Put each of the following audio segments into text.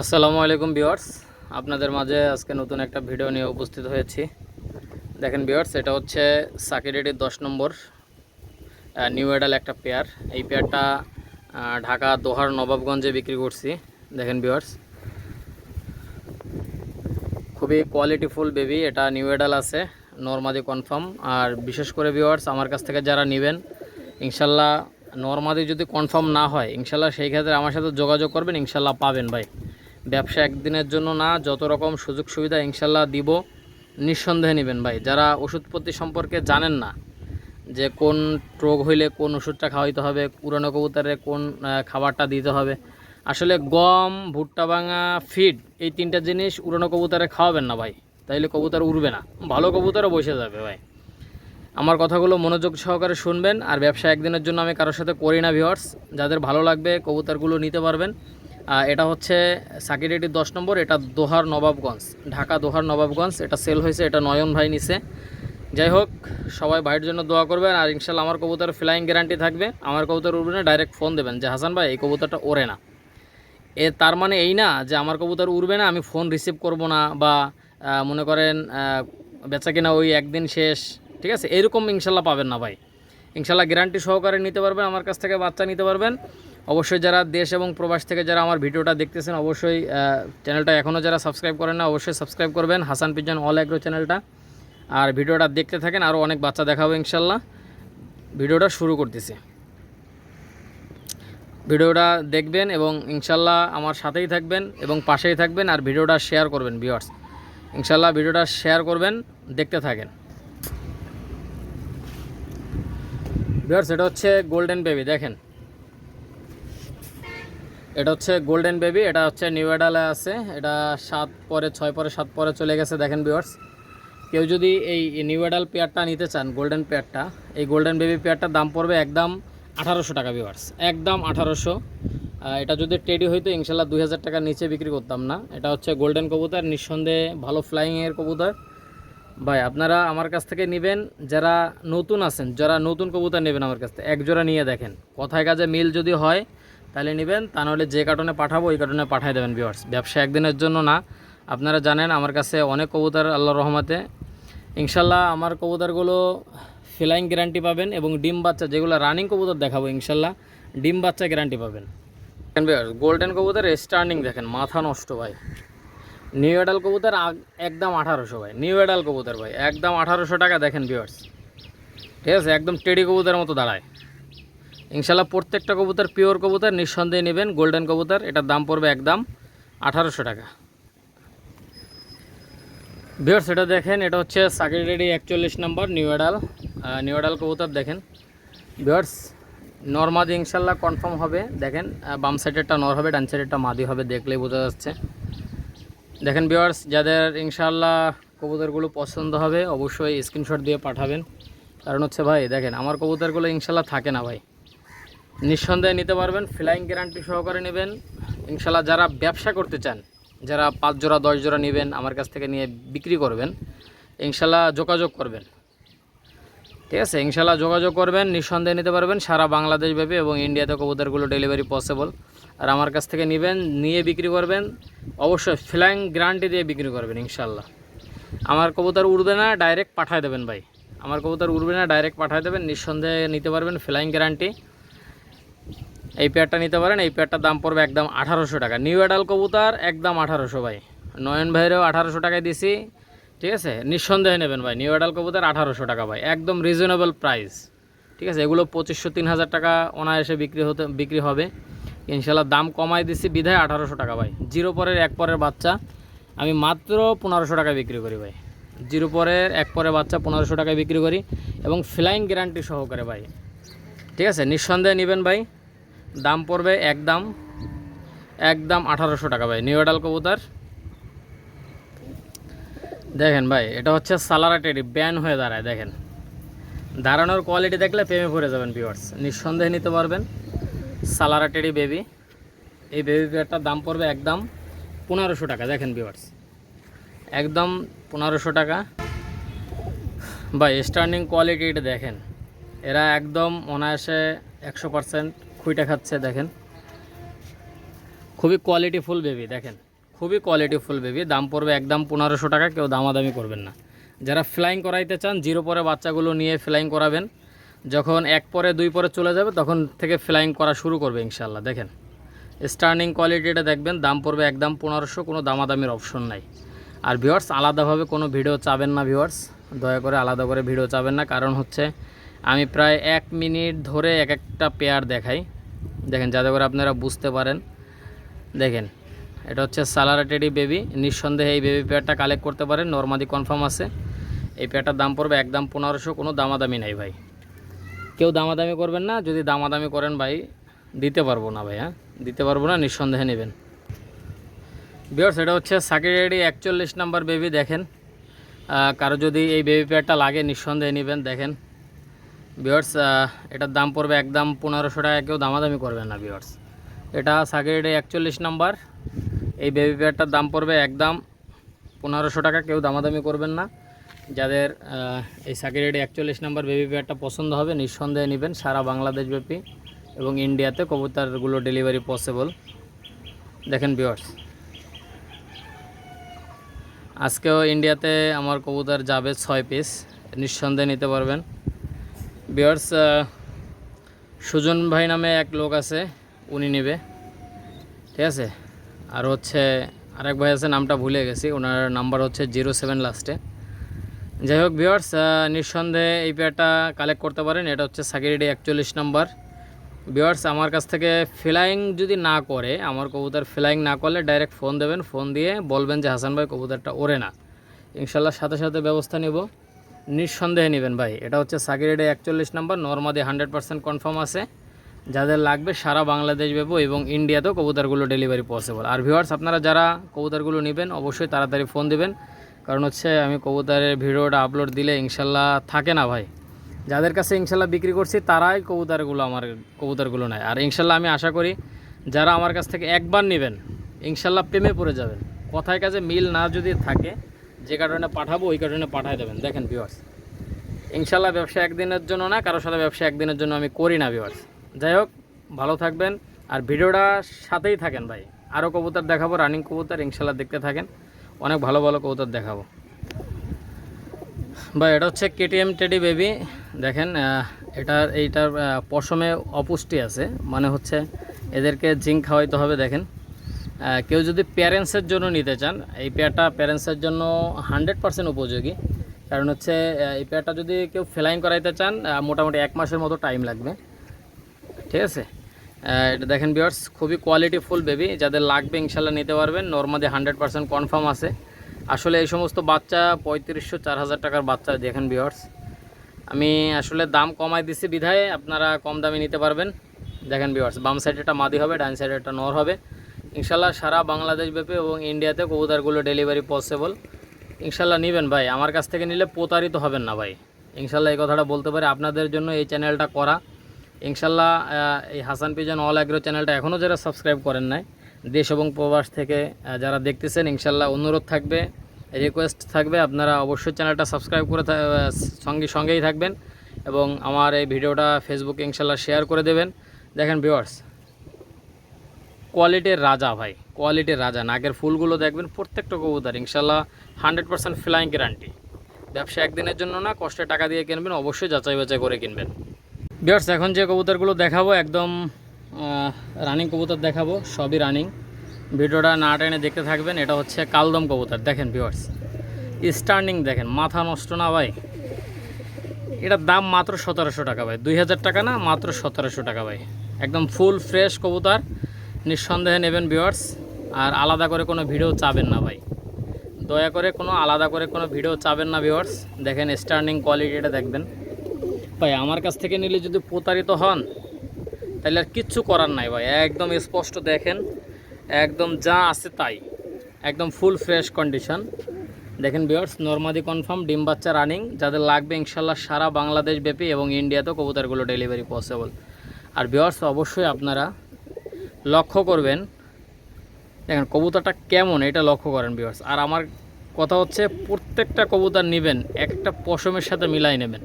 আসসালামু আলাইকুম বিওয়ার্স আপনাদের মাঝে আজকে নতুন একটা ভিডিও নিয়ে উপস্থিত হয়েছি। দেখেন বিওয়ার্স এটা হচ্ছে সাকিরেডির দশ নম্বর নিউ এডাল একটা পেয়ার। এই পেয়ারটা ঢাকা, দোহার, নবাবগঞ্জে বিক্রি করছি। দেখেন বিওয়ার্স খুবই কোয়ালিটিফুল বেবি এটা নিউ এডাল আছে নর্মাদি কনফার্ম আর বিশেষ করে ভিউয়ার্স, আমার কাছ থেকে যারা নেবেন, ইনশাল্লাহ নর্মাদি যদি কনফার্ম না হয়, ইনশাল্লাহ সেই ক্ষেত্রে আমার সাথে যোগাযোগ করবেন, ইনশাল্লাহ পাবেন ভাই। ব্যবসা একদিনের জন্য না, যত রকম সুযোগ সুবিধা ইনশাল্লাহ দিব, নিঃসন্দেহে নেবেন ভাই। যারা ওষুধপত্তি সম্পর্কে জানেন না যে কোন রোগ হইলে কোন ওষুধটা খাওয়াইতে হবে, পুরনো কবুতরে কোন খাবারটা দিতে হবে, আসলে গম, ভুট্টা ভাঙা, ফিড, এই তিনটা জিনিস উড়ানো কবুতরে খাওয়াবেন না ভাই। তাইলে কবুতর উড়বে না। ভালো কবুতরও বসে যাবে ভাই। আমার কথাগুলো মনোযোগ সহকারে শুনবেন, আর ব্যবসা একদিনের জন্য আমি কারোর সাথে করি না ভিওয়ার্স যাদের ভালো লাগবে কবুতরগুলো নিতে পারবেন। এটা হচ্ছে সাকিরেটির দশ নম্বর, এটা দোহার নবাবগঞ্জ, ঢাকা দোহার নবাবগঞ্জ, এটা সেল হয়েছে, এটা নয়ন ভাই নিছে। যাই হোক, সবাই ভাইয়ের জন্য দোয়া করবেন, আর ইনশাল্লাহ আমার কবুতর ফ্লাইং গ্যারান্টি থাকবে। আমার কবুতর উড়বে না ডাইরেক্ট ফোন দেবেন যে, হাসান ভাই, এই কবুতরটা ওড়ে না। এ, তার মানে এই না যে, আমার কবুতর উড়বে না, আমি ফোন রিসিভ করব না। বা মনে করেন বেচা কিনা ওই একদিন শেষ, ঠিক আছে? এরকম ইনশাল্লাহ পাবেন না ভাই। ইনশাল্লাহ গ্যারান্টি সহকারে নিতে পারবেন, আমার কাছ থেকে বাচ্চা নিতে পারবেন। অবশ্যই যারা দেশ এবং প্রবাস থেকে যারা আমার ভিডিওটা দেখতেছেন, অবশ্যই চ্যানেলটা এখনও যারা সাবস্ক্রাইব করেন না, অবশ্যই সাবস্ক্রাইব করবেন হাসান পিজন অল অ্যাগ্রো চ্যানেলটা আর ভিডিওটা দেখতে থাকেন আরও অনেক বাচ্চা দেখাবো ইনশাল্লাহ ভিডিওটা শুরু করতেছি। ভিডিওটা দেখবেন এবং ইনশাল্লাহ আমার সাথেই থাকবেন এবং পাশেই থাকবেন আর ভিডিওটা শেয়ার করবেন ভিউয়ার্স ইনশাল্লাহ ভিডিওটা শেয়ার করবেন, দেখতে থাকেন। ভিওয়ার্স এটা হচ্ছে গোল্ডেন বেবি দেখেন। এটা হচ্ছে গোল্ডেন বেবি এটা হচ্ছে নিউ এডালে আছে। এটা সাত পরে, ছয় পরে, সাত পরে চলে গেছে, দেখেন ভিউয়ার্স কেউ যদি এই নিউ এডাল পেয়ারটা নিতে চান গোল্ডেন পেয়ারটা এই গোল্ডেন বেবি পেয়ারটার দাম পড়বে একদম আঠারোশো টাকা ভিউয়ার্স একদম আঠারোশো। এটা যদি টেডি হইতো, ইনশাল্লাহ দুই হাজার টাকার নিচে বিক্রি করতাম না। এটা হচ্ছে গোল্ডেন কবুতর, নিঃসন্দেহে ভালো ফ্লাইংয়ের কবুতর। ভাই, আপনারা আমার কাছ থেকে নেবেন, যারা নতুন আছেন, যারা নতুন কবুতর নেবেন আমার কাছ থেকে এক জোড়া নিয়ে দেখেন। কথায় কাজে মিল যদি হয় তাহলে নেবেন। তা নাহলে যে কার্টনে পাঠাবো, ওই কার্টনে পাঠিয়ে দেবেন ভিউয়ার্স ব্যবসা একদিনের জন্য না। আপনারা জানেন, আমার কাছে অনেক কবুতর আল্লাহ রহমতে। ইনশাল্লাহ আমার কবুতরগুলো ফ্লাইং গ্যারান্টি পাবেন এবং ডিম বাচ্চা যেগুলো রানিং কবুতর দেখাবো ইনশাল্লাহ, ডিম বাচ্চা গ্যারান্টি পাবেন। গোল্ডেন কবুতর স্টার্নিং দেখেন, মাথা নষ্ট ভাই। নিউ এডাল কবুতর একদম আঠারোশো ভাই। নিউ এডাল কবুতর ভাই, একদম আঠারোশো টাকা দেখেন ভিউয়ার্স ঠিক আছে, একদম টেডি কবুতরের মতো দাঁড়ায়। ইনশাল্লাহ প্রত্যেকটা কবুতর পিওর কবুতর, নিঃসন্দেহে নেবেন। গোল্ডেন কবুতর, এটার দাম পড়বে একদম আঠারোশো টাকা। ভিউয়ার্স এটা দেখেন, এটা হচ্ছে সাকির একচল্লিশ নম্বর নিউ এডাল নিউ এডাল কবুতর দেখেন। ভিউয়ার্স নর্মাদি ইনশাল্লাহ কনফার্ম হবে। দেখেন বাম সাইডেরটা নর হবে, ডান সাইডেরটা মাদি হবে, দেখলেই বোঝা যাচ্ছে। দেখেন ভিউয়ার্স যাদের ইনশাল্লাহ কবুতরগুলো পছন্দ হবে, অবশ্যই স্ক্রিনশট দিয়ে পাঠাবেন। কারণ হচ্ছে ভাই, দেখেন, আমার কবুতরগুলো ইনশাল্লাহ থাকে না ভাই। নিঃসন্দেহে নিতে পারবেন ফ্লাইং গ্যারান্টি সহকারে নেবেন। ইনশাল্লাহ যারা ব্যবসা করতে চান, যারা পাঁচ জোড়া, দশ জোড়া নেবেন, আমার কাছ থেকে নিয়ে বিক্রি করবেন ইনশাল্লাহ যোগাযোগ করবেন। ঠিক আছে ইনশাল্লাহ যোগাযোগ করবেন, নিঃসন্দেহে নিতে পারবেন, সারা বাংলাদেশ ব্যাপী এবং ইন্ডিয়াতে কবুতরগুলো ডেলিভারি পসিবল আর আমার কাছ থেকে নেবেন, নিয়ে বিক্রি করবেন, অবশ্যই ফ্লাইং গ্যারান্টি দিয়ে বিক্রি করবেন ইনশাল্লাহ আমার কবুতর উড়বে না ডাইরেক্ট পাঠায় দেবেন ভাই। আমার কবুতর উড়বে না ডাইরেক্ট পাঠায় দেবেন, নিঃসন্দেহে নিতে পারবেন ফ্লাইং গ্যারান্টি এই পেয়ারটা নিতে পারেন, এই পেয়ারটার দাম পড়বে একদম আঠারোশো টাকা। নিউ অ্যাডাল কবুতর একদম আঠারোশো ভাই। নয়ন ভাইয়েরও আঠারোশো টাকায় দিছি, ঠিক আছে? নিঃসন্দেহে নেবেন ভাই নিউ অ্যাডাল কবুতর আঠারোশো টাকা ভাই, একদম রিজনেবল প্রাইস ঠিক আছে? এগুলো পঁচিশশো, তিন হাজার টাকা অনায়াসে বিক্রি হতে, বিক্রি হবে। ইনশাল্লাহ দাম কমাই দিছি, বিধায় আঠারোশো টাকা ভাই। জিরো পরের, এক পরের বাচ্চা। আমি মাত্র পনেরোশো টাকায় বিক্রি করি ভাই। জিরো পরের, এক পরের বাচ্চা পনেরোশো টাকায় বিক্রি করি এবং ফ্লাইং গ্যারান্টি সহকারে ভাই। ঠিক আছে? নিঃসন্দেহে নেবেন ভাই। দাম পড়বে একদম একদম আঠারোশো টাকা ভাই নিউ এডাল কবুতর। দেখেন ভাই, এটা হচ্ছে সালারা টেডি ব্যান হয়ে দাঁড়ায়, দেখেন। দাঁড়ানোর কোয়ালিটি দেখলে প্রেমে পড়ে যাবেন ভিউয়ার্স নিঃসন্দেহে নিতে পারবেন সালারা টেডি বেবি এই বেবি পেয়ারটার দাম পড়বে একদম পনেরোশো টাকা, দেখেন ভিউয়ার্স একদম পনেরোশো টাকা। ভাই স্টার্নিং কোয়ালিটি এটা দেখেন, এরা একদম অনায়াসে একশো পারসেন্ট খুঁইটা খাচ্ছে, দেখেন। খুবই কোয়ালিটিফুল বেবি দেখেন। খুবই কোয়ালিটিফুল বেবি দাম পড়বে একদম পনেরোশো টাকা, কেউ দামাদামি করবেন না। যারা ফ্লাইং করাইতে চান জিরো পরে বাচ্চাগুলো নিয়ে ফ্লাইং করাবেন। যখন এক পরে, দুই পরে চলে যাবে, তখন থেকে ফ্লাইং করা শুরু করবে ইনশাল্লাহ দেখেন। স্টার্নিং কোয়ালিটিটা দেখবেন, দাম পড়বে একদম পনেরোশো, কোনো দামাদামির অপশন নাই। আর ভিউয়ার্স আলাদাভাবে কোনো ভিডিও চাবেন না ভিওয়ার্স দয়া করে আলাদা করে ভিডিও চাবেন না, কারণ হচ্ছে আমি প্রায় এক মিনিট ধরে এক একটা পেয়ার দেখাই। দেখেন, যাতে করে আপনারা বুঝতে পারেন। দেখেন, এটা হচ্ছে সালারাটেডি বেবি নিঃসন্দেহে এই বেবি পেয়ারটা কালেক্ট করতে পারেন। নর্মাদি কনফার্ম আছে। এই পেয়ারটার দাম পড়বে একদম পনেরোশো। কোনো দামাদামি নাই ভাই। কেউ দামাদামি করবেন না। যদি দামাদামি করেন ভাই, দিতে পারব না ভাই হ্যাঁ? দিতে পারব না, নিঃসন্দেহে নেবেন। বিয়ার্স এটা হচ্ছে সাকিরেডি একচল্লিশ নাম্বার বেবি দেখেন। কারও যদি এই বেবি পেয়ারটা লাগে, নিঃসন্দেহে নেবেন। দেখেন বিয়ার্স এটার দাম পড়বে একদম পনেরোশো টাকা, কেউ দামাদামি করবেন না বিয়ার্স এটা সাকিরেডি একচল্লিশ নাম্বার। এই বেবি পেয়ারটার দাম পড়বে একদম পনেরোশো টাকা, কেউ দামাদামি করবেন না। যাদের এই সাকিরেডি একচল্লিশ নাম্বার বেবি পেয়ারটা পছন্দ হবে, নিঃসন্দেহে নেবেন সারা বাংলাদেশ ব্যাপী এবং ইন্ডিয়াতে কবুতরগুলো ডেলিভারি পসিবল দেখেন বিয়ার্স আজকেও ইন্ডিয়াতে আমার কবুতর যাবে ছয় পিস নিঃসন্দেহে নিতে পারবেন। বিয়ার্স সুজন ভাই নামে এক লোক আছে, উনি নেবে। ঠিক আছে? আর হচ্ছে আরেক ভাই আছে, নামটা ভুলে গেছি, ওনার নাম্বার হচ্ছে জিরো সেভেন লাস্টে। যাই হোক ভিওয়ার্স নিঃসন্দেহে এই পেয়ারটা কালেক্ট করতে পারেন, এটা হচ্ছে সাকিরিডি একচল্লিশ নাম্বার। ভিওয়ার্স আমার কাছ থেকে ফ্লাইং যদি না করে, আমার কবুতর ফ্লাইং না করলে ডাইরেক্ট ফোন দেবেন ফোন দিয়ে বলবেন যে হাসান ভাই কবুতরটা ওরে না। ইনশাল্লাহ সাথে সাথে ব্যবস্থা নেব। নিঃসন্দেহে নেবেন ভাই। এটা হচ্ছে সাকিরিডি একচল্লিশ নাম্বার, নর্মাদি হান্ড্রেড পার্সেন্ট কনফার্ম আছে। যাদের লাগবে সারা বাংলাদেশ ব্যাপী এবং ইন্ডিয়াতেও কবুতরগুলো ডেলিভারি পসিবল। আর ভিউয়ার্স আপনারা যারা কবুতরগুলো নেবেন, অবশ্যই তাড়াতাড়ি ফোন দেবেন। কারণ হচ্ছে আমি কবুতরের ভিডিওটা আপলোড দিলে ইনশাল্লাহ থাকে না ভাই। যাদের কাছে ইনশাল্লাহ বিক্রি করছি, তারাই কবুতরগুলো আমার কবুতরগুলো নেয়। আর ইনশাল্লাহ আমি আশা করি যারা আমার কাছ থেকে একবার নেবেন, ইনশাল্লাহ প্রেমে পড়ে যাবেন। কথায় কাজে মিল না যদি থাকে যে কারণে পাঠাবো, ওই কারণে পাঠায় দেবেন। দেখেন ভিউয়ার্স ইনশাল্লাহ ব্যবসা একদিনের জন্য না কারোর সাথে ব্যবসা একদিনের জন্য আমি করি না ভিউয়ার্স যাই হোক, ভালো থাকবেন। আর ভিডিওটা সাথেই থাকেন ভাই। আরও কবুতর দেখাবো রানিং কবুতর, ইনশাল্লাহ দেখতে থাকেন। অনেক ভালো ভালো কবুতর দেখাবো। ভাই, এটা হচ্ছে কেটিএম টেডি বেবি। দেখেন এটার, এইটার পশমে অপুষ্টি আছে। মানে হচ্ছে এদেরকে জিঙ্ক খাওয়াইতে হবে, দেখেন। কেউ যদি প্যারেন্টসের জন্য নিতে চান, এই পেয়ারটা প্যারেন্টসের জন্য হান্ড্রেড পার্সেন্ট উপযোগী। কারণ হচ্ছে এই পেয়ারটা যদি কেউ ফ্লাইং করাইতে চান মোটামুটি এক মাসের মতো টাইম লাগবে। ঠিক আছে? এটা দেখেন বিয়ার্স খুবই কোয়ালিটি ফুল বেবি যাদের লাগবে ইনশাল্লাহ নিতে পারবেন। নর্মালি হান্ড্রেড পার্সেন্ট কনফার্ম আছে। আসলে এই সমস্ত বাচ্চা পঁয়ত্রিশশো, চার হাজার টাকার বাচ্চা, দেখেন বিয়ার্স আমি আসলে দাম কমাই দিছি বিধায় আপনারা কম দামে নিতে পারবেন। দেখেন বিয়ার্স বাম সাইডে একটা মাদি হবে, ডান সাইডে একটা নর হবে। ইনশাল্লাহ সারা বাংলাদেশ ব্যাপী এবং ইন্ডিয়াতে কবুতরগুলো ডেলিভারি পসিবল ইনশাল্লাহ নেবেন ভাই, আমার কাছ থেকে নিলে প্রতারিত হবেন না ভাই। ইনশাল্লাহ এই কথাটা বলতে পারি, আপনাদের জন্য এই চ্যানেলটা করা। ইনশাল্লাহ এই হাসান পিজন অল অ্যাগ্রো চ্যানেলটা এখনও যারা সাবস্ক্রাইব করেন নাই, দেশ এবং প্রবাস থেকে যারা দেখতেছেন, ইনশাল্লাহ অনুরোধ থাকবে রিকোয়েস্ট থাকবে, আপনারা অবশ্যই চ্যানেলটা সাবস্ক্রাইব করে সঙ্গে, সঙ্গেই থাকবেন এবং আমার এই ভিডিওটা ফেসবুকে ইনশাল্লাহ শেয়ার করে দেবেন। দেখেন ভিউয়ার্স কোয়ালিটির রাজা ভাই, কোয়ালিটির রাজা। নাকের ফুলগুলো দেখবেন প্রত্যেকটা কবুতর, ইনশাল্লাহ হান্ড্রেড পার্সেন্ট ফ্লাইং গ্যারান্টি। ব্যবসা একদিনের জন্য না, কষ্টে টাকা দিয়ে কিনবেন, অবশ্যই যাচাই বাছাই করে কিনবেন। বিয়ার্স এখন যে কবুতরগুলো দেখাবো, একদম রানিং কবুতর দেখাবো, সবই রানিং ভিডিওটা না টেনে দেখতে থাকবেন, এটা হচ্ছে কালদম কবুতর। দেখেন বিয়ার্স স্টার্নিং দেখেন, মাথা নষ্ট না ভাই। এটার দাম মাত্র সতেরোশো টাকা ভাই। দুই হাজার টাকা না, মাত্র সতেরোশো টাকা ভাই। একদম ফুল ফ্রেশ কবুতর। নিঃসন্দেহে নেবেন ভিউয়ার্স আর আলাদা করে কোনো ভিডিও চাবেন না ভাই। দয়া করে কোনো আলাদা করে কোনো ভিডিও চাবেন না ভিউয়ার্স দেখেন স্টার্নিং কোয়ালিটিটা দেখবেন। ভাই, আমার কাছ থেকে নিলে যদি প্রতারিত হন, তাহলে আর কিচ্ছু করার নাই ভাই। একদম স্পষ্ট দেখেন, একদম যা আছে তাই। একদম ফুল ফ্রেশ কন্ডিশন দেখেন বিয়ার্স নর্মাদি কনফার্ম ডিম বাচ্চা রানিং যাদের লাগবে ইনশাল্লাহ সারা বাংলাদেশ ব্যাপী এবং ইন্ডিয়াতেও কবুতরগুলো ডেলিভারি পসিবল আর বিয়ার্স অবশ্যই আপনারা লক্ষ্য করবেন। দেখেন, কবুতরটা কেমন, এটা লক্ষ্য করেন বিভার্স আর আমার কথা হচ্ছে, প্রত্যেকটা কবুতর নেবেন এক একটা পশমের সাথে মিলাই নেবেন।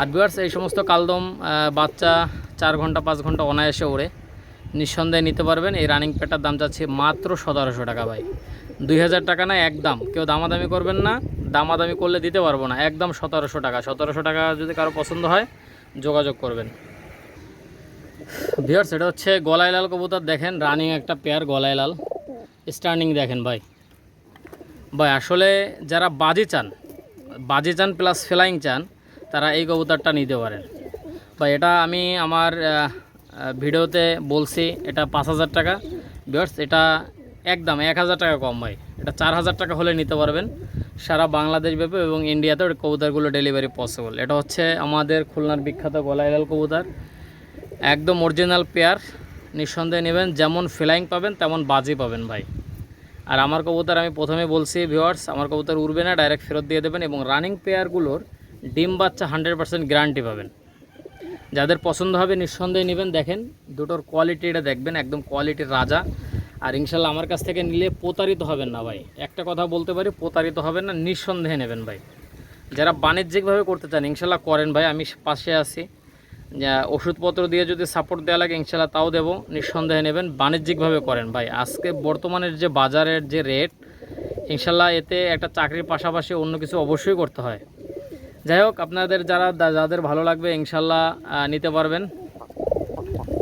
আর বিভার্স এই সমস্ত কালদম বাচ্চা চার ঘণ্টা, পাঁচ ঘণ্টা অনায়াসে ওড়ে। নিঃসন্দেহে নিতে পারবেন। এই রানিং প্যাডটার দাম চাচ্ছি মাত্র সতেরোশো টাকা ভাই। দুই হাজার টাকা না একদম। কেউ দামাদামি করবেন না। দামাদামি করলে দিতে পারব না। একদম সতেরোশো টাকা। সতেরোশো টাকা যদি কারও পছন্দ হয়, যোগাযোগ করবেন। ভিওর্স এটা হচ্ছে গলায় লাল কবুতর, দেখেন রানিং একটা পেয়ার গলায় লাল স্টার্নিং দেখেন ভাই। ভাই, আসলে যারা বাজি চান বাজি চান প্লাস ফ্লাইং চান, তারা এই কবুতরটা নিতে পারেন। ভাই, এটা আমি আমার ভিডিওতে বলছি, এটা পাঁচ হাজার টাকা। ভিওর্স এটা একদম এক হাজার টাকা কম ভাই। এটা চার হাজার টাকা হলে নিতে পারবেন। সারা বাংলাদেশ ব্যাপী এবং ইন্ডিয়াতেও কবুতরগুলো ডেলিভারি পসিবল এটা হচ্ছে আমাদের খুলনার বিখ্যাত গলাইলাল কবুতর। একদম অরিজিনাল পেয়ার নিঃসন্দেহে নেবেন, যেমন ফ্লাইং পাবেন, তেমন বাজি পাবেন ভাই। আর আমার কবুতর আমি প্রথমে বলছি ভিওয়ার্স আমার কবুতর উড়বে না ডাইরেক্ট ফেরত দিয়ে দেবেন এবং রানিং পেয়ারগুলোর ডিম বাচ্চা হান্ড্রেড পার্সেন্ট গ্যারান্টি পাবেন। যাদের পছন্দ হবে, নিঃসন্দেহে নেবেন। দেখেন, দুটোর কোয়ালিটিটা দেখবেন, একদম কোয়ালিটির রাজা। আর ইনশাল্লাহ আমার কাছ থেকে নিলে প্রতারিত হবেন না ভাই। একটা কথা বলতে পারি, প্রতারিত হবেন না, নিঃসন্দেহে নেবেন ভাই। যারা বাণিজ্যিকভাবে করতে চান, ইনশাল্লাহ করেন ভাই, আমি পাশে আছি। ওষুধপত্র দিয়ে যদি সাপোর্ট দেওয়া লাগে ইনশাল্লাহ তাও দেবো। নিঃসন্দেহে নেবেন। বাণিজ্যিকভাবে করেন ভাই। আজকে বর্তমানের যে বাজারের যে রেট ইনশাল্লাহ এতে একটা চাকরির পাশাপাশি অন্য কিছু অবশ্যই করতে হয়। যাই হোক, আপনাদের যারা, যাদের ভালো লাগবে ইনশাল্লাহ নিতে পারবেন।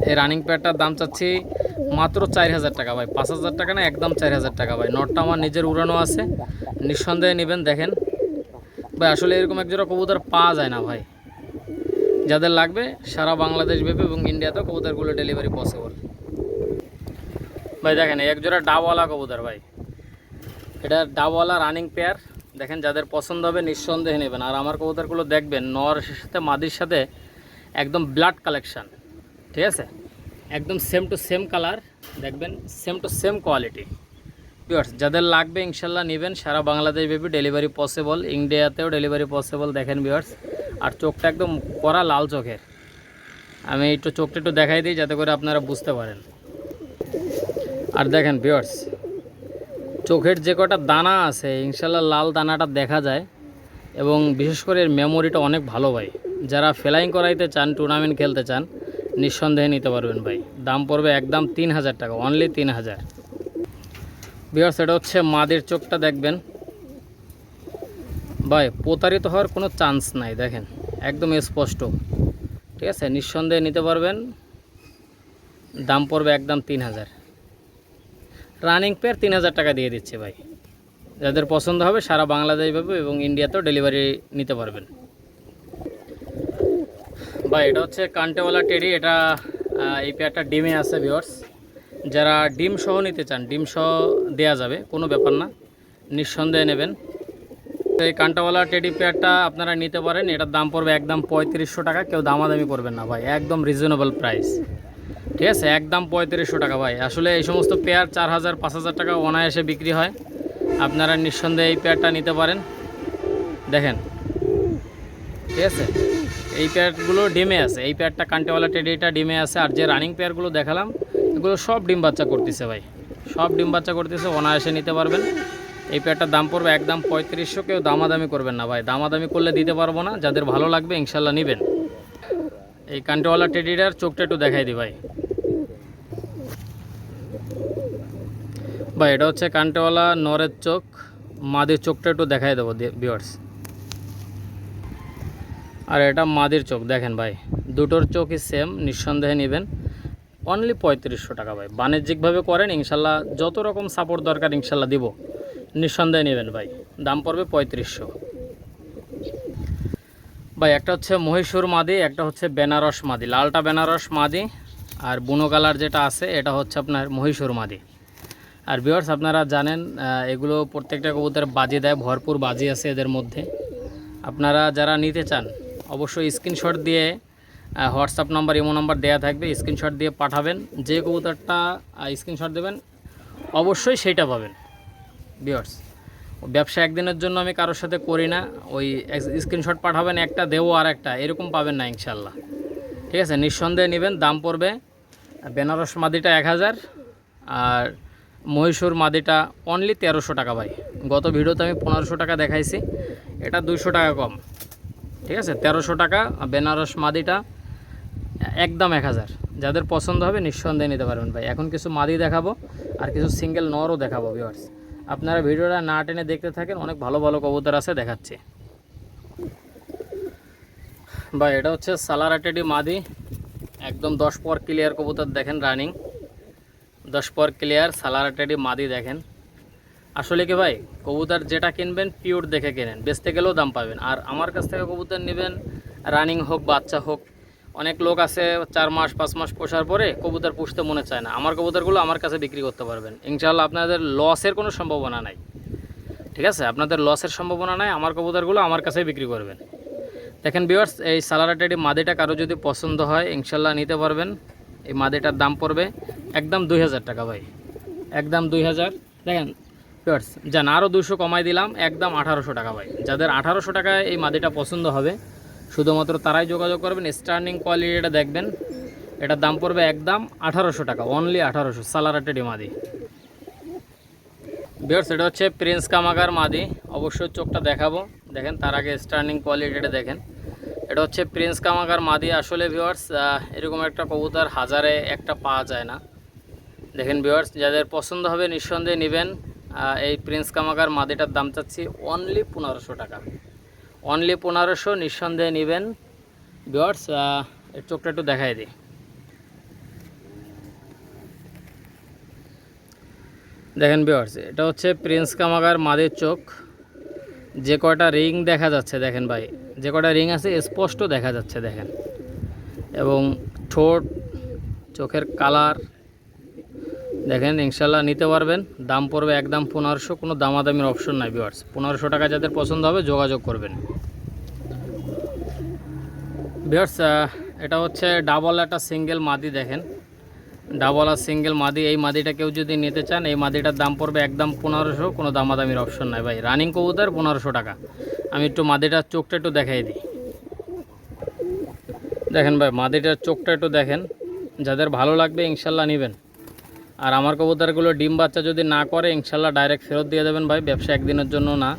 এই রানিং প্যাডটার দাম চাচ্ছি মাত্র চার হাজার টাকা ভাই। পাঁচ হাজার টাকা না, একদম চার হাজার টাকা ভাই। নটটা আমার নিজের উড়ানো আছে। নিঃসন্দেহে নেবেন, দেখেন। ভাই, আসলে এরকম এক একজোড়া কবুতর পাওয়া যায় না ভাই। যাদের লাগবে, সারা বাংলাদেশ ব্যাপী এবং ইন্ডিয়াতেও কবুতরগুলো ডেলিভারি পসিবল ভাই, দেখেন একজোড়া ডাবওয়ালা কবুতর, ভাই। এটা ডাবওয়ালা রানিং পেয়ার দেখেন, যাদের পছন্দ হবে, নিঃসন্দেহে নেবেন। আর আমার কবুতরগুলো দেখবেন, নর সাথে, মাদির সাথে একদম ব্লাড কালেকশান ঠিক আছে? একদম সেম টু সেম কালার দেখবেন same to same quality viewers যাদের লাগবে, ইনশাল্লাহ নেবেন। সারা বাংলাদেশ ব্যাপী ডেলিভারি পসিবল ইন্ডিয়াতেও ডেলিভারি পসিবল দেখেন ভিউয়ার্স আর চোখটা একদম কড়া লাল চোখের। আমি একটু চোখটা একটু দেখাই দিই যাতে করে আপনারা বুঝতে পারেন। আর দেখেন ভিউয়ার্স চোখের যে কটা দানা আছে, ইনশাল্লাহ লাল দানাটা দেখা যায় এবং বিশেষ করে এর মেমোরিটা অনেক ভালো ভাই। যারা ফ্লাইং করাইতে চান টুর্নামেন্ট খেলতে চান, নিঃসন্দেহে নিতে পারবেন ভাই। দাম পড়বে একদম তিন হাজার টাকা অনলি তিন হাজার। বিহার এটা হচ্ছে মাদের চোখটা দেখবেন। ভাই, প্রতারিত হওয়ার কোনো চান্স নাই, দেখেন। একদম স্পষ্ট। ঠিক আছে? নিঃসন্দেহে নিতে পারবেন। দাম পড়বে একদম তিন হাজার। রানিং পেয়ার তিন হাজার টাকা দিয়ে দিচ্ছে ভাই। যাদের পছন্দ হবে, সারা বাংলাদেশ পাবে এবং ইন্ডিয়াতেও ডেলিভারি নিতে পারবেন। ভাই, এটা হচ্ছে কান্টেওয়ালা টেডি এটা এই পেয়ারটা ডিমে আছে ভিওর্স যারা ডিম সহ নিতে চান, ডিম সহ দেওয়া যাবে, কোনো ব্যাপার না। নিঃসন্দেহে নেবেন। এই কান্টাওয়ালা টেডি পেয়ারটা আপনারা নিতে পারেন। এটার দাম পড়বে একদম পঁয়ত্রিশশো টাকা। কেউ দামাদামি করবেন না ভাই, একদম রিজনেবল প্রাইস ঠিক আছে? একদম পঁয়ত্রিশশো টাকা ভাই। আসলে এই সমস্ত পেয়ার চার হাজার, পাঁচ হাজার টাকা অনায়াসে বিক্রি হয়। আপনারা নিঃসন্দেহে এই পেয়ারটা নিতে পারেন। দেখেন। ঠিক আছে? এই পেয়ারগুলো ডিমে আছে। এই পেয়ারটা কান্টেওয়ালা টেডিটা ডিমে আছে। আর যে রানিং পেয়ারগুলো দেখালাম, এগুলো সব ডিম বাচ্চা করতেছে ভাই। সব ডিম বাচ্চা করতেছে, অনায়াসে নিতে পারবেন। এই পেয়ারটার দাম পড়বে একদম পঁয়ত্রিশশো, কেউ দামাদামি করবেন না ভাই। দামাদামি করলে দিতে পারব না, যাদের ভালো লাগবে ইনশাল্লাহ নেবেন। এই কান্টেওয়ালা টেডিটার চোখটা একটু দেখাই দিই ভাই। ভাই, এটা হচ্ছে কান্টেওয়ালা নরের চোখ। মাদের চোখটা একটু দেখাই দেবো বিয়ার্স আর এটা মাদের চোখ, দেখেন ভাই। দুটোর চোখই সেম নিঃসন্দেহে নেবেন। অনলি পঁয়ত্রিশশো টাকা ভাই। বাণিজ্যিকভাবে করেন, ইনশাল্লাহ যত রকম সাপোর্ট দরকার, ইনশাল্লাহ দিব। নিঃসন্দেহে নেবেন ভাই। দাম পড়বে পঁয়ত্রিশশো। ভাই, একটা হচ্ছে মহীশূর মাদি, একটা হচ্ছে বেনারস মাদি। লালটা বেনারস মাদি আর বুনো কালার যেটা আছে, এটা হচ্ছে আপনার মহীশূর মাদি। আর ভিউয়ার্স আপনারা জানেন এগুলো প্রত্যেকটা কবুতর বাজি দেয়, ভরপুর বাজি আছে এদের মধ্যে। আপনারা যারা নিতে চান, অবশ্যই স্ক্রিনশট দিয়ে হোয়াটসঅ্যাপ নাম্বার ইমো নাম্বার দেওয়া থাকবে স্ক্রিনশট দিয়ে পাঠাবেন। যে কবুতরটা স্ক্রিনশট দেবেন, অবশ্যই সেইটা পাবেন। ভিউয়ার্স ব্যবসা একদিনের জন্য আমি কারোর সাথে করি না। ওই স্ক্রিনশট পাঠাবেন, একটা দেবো আর একটা, এরকম পাবেন না ইনশাল্লাহ ঠিক আছে? নিঃসন্দেহে নেবেন, দাম পড়বে। বেনারস মাদিটা এক হাজার, আর মহীশূর মাদিটা অনলি তেরোশো টাকা ভাই। গত ভিডিওতে আমি পনেরোশো টাকা দেখাইছি, এটা দুইশো টাকা কম। ঠিক আছে? তেরোশো টাকা বেনারস মাদিটা একদম এক হাজার। যাদের পছন্দ হবে, নিঃসন্দেহে নিতে পারবেন ভাই। এখন কিছু মাদি দেখাবো, আর কিছু সিঙ্গেল নরও দেখাবো ভিউয়ার্স আপনারা ভিডিওটা না টেনে দেখতে থাকেন, অনেক ভালো ভালো কবুতর আছে, দেখাচ্ছি। ভাই, এটা হচ্ছে সালারাটেডি মাদি। একদম দশ পর ক্লিয়ার কবুতর দেখেন রানিং দশ পর ক্লিয়ার সালারাটেডি মাদি দেখেন। আসলে কি ভাই, কবুতর যেটা কিনবেন পিওর দেখে কেনেন। বেচতে গেলেও দাম পাবেন। আর আমার কাছ থেকে কবুতর নেবেন রানিং হোক, বাচ্চা হোক অনেক লোক আছে চার মাস, পাঁচ মাস পোষার পরে কবুতর পুষতে মনে চায় না। আমার কবুতরগুলো আমার কাছে বিক্রি করতে পারবেন। ইনশাল্লাহ আপনাদের লসের কোনো সম্ভাবনা নাই। ঠিক আছে? আপনাদের লসের সম্ভাবনা নাই, আমার কবুতরগুলো আমার কাছে বিক্রি করবেন। দেখেন বিওয়ার্স এই সালারাটেডি মাদিটা কারও যদি পছন্দ হয় ইনশাল্লাহ নিতে পারবেন। এই মাদিটার দাম পড়বে একদম দুই হাজার টাকা ভাই। একদম দুই হাজার। দেখেন বিয়ার্স যান আরও দুশো কমাই দিলাম, একদম আঠারোশো টাকা ভাই। যাদের আঠারোশো টাকায় এই মাদিটা পছন্দ হবে শুধুমাত্র তারাই যোগাযোগ করবেন। স্টার্নিং কোয়ালিটিটা দেখবেন। এটার দাম পড়বে একদম আঠারোশো টাকা অনলি আঠারোশো সালারাটেডি মাদি। বিয়ার্স এটা হচ্ছে প্রিন্স কামাগার মাদি। অবশ্যই চোখটা দেখাবো। দেখেন, তার আগে স্টার্নিং কোয়ালিটিটা দেখেন। এটা হচ্ছে প্রিন্স কামাগার মাদি। আসলে ভিওয়ার্স এরকম একটা কবুতর হাজারে একটা পাওয়া যায় না। দেখেন ভিওয়ার্স যাদের পছন্দ হবে নিঃসন্দেহে নেবেন। এই প্রিন্স কামাগার মাদিটার দাম চাচ্ছি অনলি পনেরোশো টাকা। অনলি পনেরোশো, নিঃসন্দেহে নেবেন। ভিউয়ার্স এর চোখটা একটু দেখাই দিই। দেখেন ভিউয়ার্স এটা হচ্ছে প্রিন্স কামাগার মাদের চোখ। যে কয়টা রিং দেখা যাচ্ছে, দেখেন ভাই। যে কয়টা রিং আছে, স্পষ্ট দেখা যাচ্ছে, দেখেন। এবং ঠোঁট, চোখের কালার দেখেন ইনশাল্লাহ নিতে পারবেন। দাম পড়বে একদম পনেরোশো, কোনো দামাদামির অপশন নাই ভিউয়ার্স পনেরোশো টাকা যাদের পছন্দ হবে, যোগাযোগ করবেন। ভিউয়ার্স এটা হচ্ছে ডাবল একটা সিঙ্গেল মাদি, দেখেন। ডাবল আর সিঙ্গেল মাদি, এই মাদিটা কেউ যদি নিতে চান, এই মাদিটার দাম পড়বে একদম পনেরোশো, কোনো দামাদামির অপশন নাই। ভাই রানিং কবুতর, পনেরোশো টাকা। আমি একটু মাদিটার চোখটা একটু দেখাই দিই। দেখেন ভাই, মাদিটার চোখটা একটু দেখেন। যাদের ভালো লাগবে ইনশাল্লাহ নেবেন। আর আমার কবুতরগুলো ডিম বাচ্চা যদি না করে, ইনশাল্লাহ ডাইরেক্ট ফেরত দিয়ে দেবেন ভাই, ব্যবসা একদিনের জন্য না।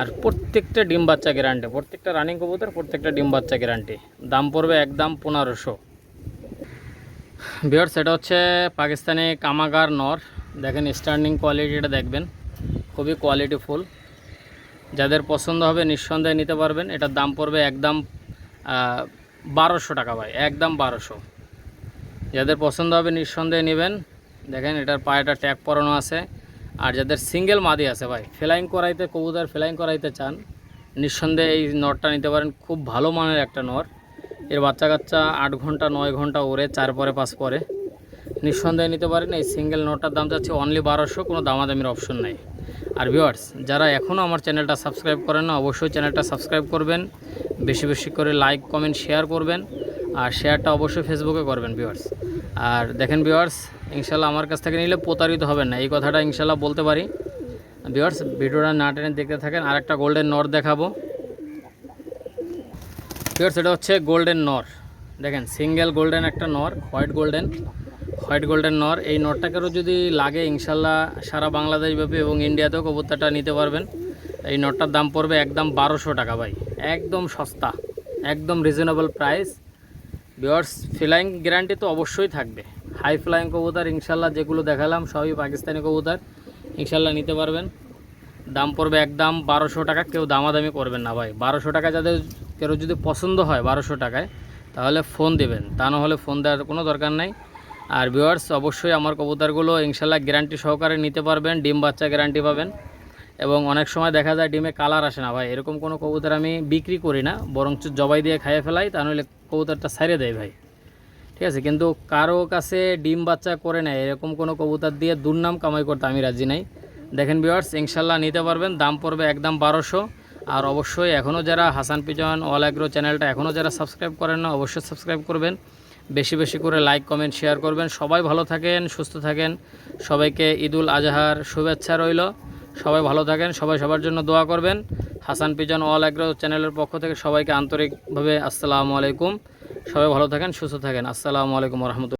আর প্রত্যেকটা ডিম বাচ্চা গ্যারান্টি প্রত্যেকটা রানিং কবুতর, প্রত্যেকটা ডিম বাচ্চা গ্যারান্টি দাম পড়বে একদম পনেরোশো। বিয়ার সেটা হচ্ছে পাকিস্তানি কামাগার নর। দেখেন স্ট্যান্ডিং কোয়ালিটিটা দেখবেন। খুবই কোয়ালিটিফুল যাদের পছন্দ হবে, নিঃসন্দেহে নিতে পারবেন। এটার দাম পড়বে একদম বারোশো টাকা ভাই, একদম বারোশো। যাদের পছন্দ হবে, নিঃসন্দেহে নেবেন। দেখেন এটার পায়েটা ট্যাগ পরানো আছে। আর যাদের সিঙ্গেল মাদি আছে ভাই, ফ্লাইং করাইতে, কবুতর ফ্লাইং করাইতে চান, নিঃসন্দেহে এই নটটা নিতে পারেন। খুব ভালো মানের একটা নর এর বাচ্চা কাচ্চা আট ঘণ্টা, নয় ঘণ্টা ওরে চার পরে পাঁচ পরে। নিঃসন্দেহে নিতে পারেন। এই সিঙ্গেল নটটার দাম যাচ্ছে অনলি বারোশো, কোনো দামাদামির অপশন নাই। আর ভিউয়ার্স যারা এখনও আমার চ্যানেলটা সাবস্ক্রাইব করেন না, অবশ্যই চ্যানেলটা সাবস্ক্রাইব করবেন। বেশি বেশি করে লাইক কমেন্ট শেয়ার করবেন। আর শেয়ারটা অবশ্যই ফেসবুকে করবেন ভিউয়ার্স আর দেখেন ভিউয়ার্স ইনশাল্লাহ আমার কাছ থেকে নিলে প্রতারিত হবেন না। এই কথাটা ইনশাল্লাহ বলতে পারি। ভিউয়ার্স, ভিডিওটা না টেনে দেখতে থাকেন আর একটা গোল্ডেন নর দেখাবো। ভিউয়ার্স, এটা হচ্ছে গোল্ডেন নর দেখেন সিঙ্গেল গোল্ডেন একটা নর হোয়াইট গোল্ডেন হোয়াইট গোল্ডেন নর এই নরটাকেও যদি লাগে, ইনশাল্লাহ সারা বাংলাদেশ ব্যাপী এবং ইন্ডিয়াতেও কবুতরটা নিতে পারবেন। এই নটটার দাম পড়বে একদম বারোশো টাকা ভাই। একদম সস্তা, একদম রিজনেবল প্রাইস বিয়ার্স ফিলাইং গ্যারান্টি তো অবশ্যই থাকবে। হাই ফ্লাইং কবুতর, ইনশাল্লাহ যেগুলো দেখালাম সবই পাকিস্তানি কবুতর। ইনশাল্লাহ নিতে পারবেন। দাম পড়বে একদম বারোশো টাকা, কেউ দামাদামি করবেন না ভাই। বারোশো টাকা যাদের, কেউ যদি পছন্দ হয় বারোশো টাকায়, তাহলে ফোন দেবেন। তা না হলে ফোন দেওয়ার কোনো দরকার নাই। আর ভিউয়ার্স অবশ্যই আমার কবুতরগুলো ইনশাল্লাহ গ্যারান্টি সহকারে নিতে পারবেন, ডিম বাচ্চা গ্যারান্টি পাবেন। এবং অনেক সময় দেখা যায় ডিমে কালার আসে না ভাই। এরকম কোনো কবুতর আমি বিক্রি করি না, বরঞ্চ জবাই দিয়ে খাইয়ে ফেলাই, তা নইলে কবুতরটা সাইরে দেয় ভাই। ঠিক আছে? কিন্তু কারও কাছে ডিম বাচ্চা করে নেয়, এরকম কোনো কবুতর দিয়ে দুর্নাম কামাই করতে আমি রাজি নাই। দেখেন বিওয়ার্স ইনশাল্লাহ নিতে পারবেন, দাম পড়বে একদম বারোশো। আর অবশ্যই এখনও যারা হাসান পিজন অল অ্যাগ্রো চ্যানেলটা এখনও যারা সাবস্ক্রাইব করেন না, অবশ্যই সাবস্ক্রাইব করবেন। বেশি বেশি করে লাইক, কমেন্ট, শেয়ার করবেন। সবাই ভালো থাকেন, সুস্থ থাকেন। সবাইকে ঈদুল আজহার শুভেচ্ছা রইল। সবাই ভালো থাকেন, সবাই সবার জন্য দোয়া করবেন। হাসান পিজন অল অ্যাগ্রো চ্যানেলের পক্ষ থেকে সবাইকে আন্তরিকভাবে আসসালামু আলাইকুম। সবাই ভালো থাকেন, সুস্থ থাকেন। আসসালামু আলাইকুম রহমতুল্লাহ।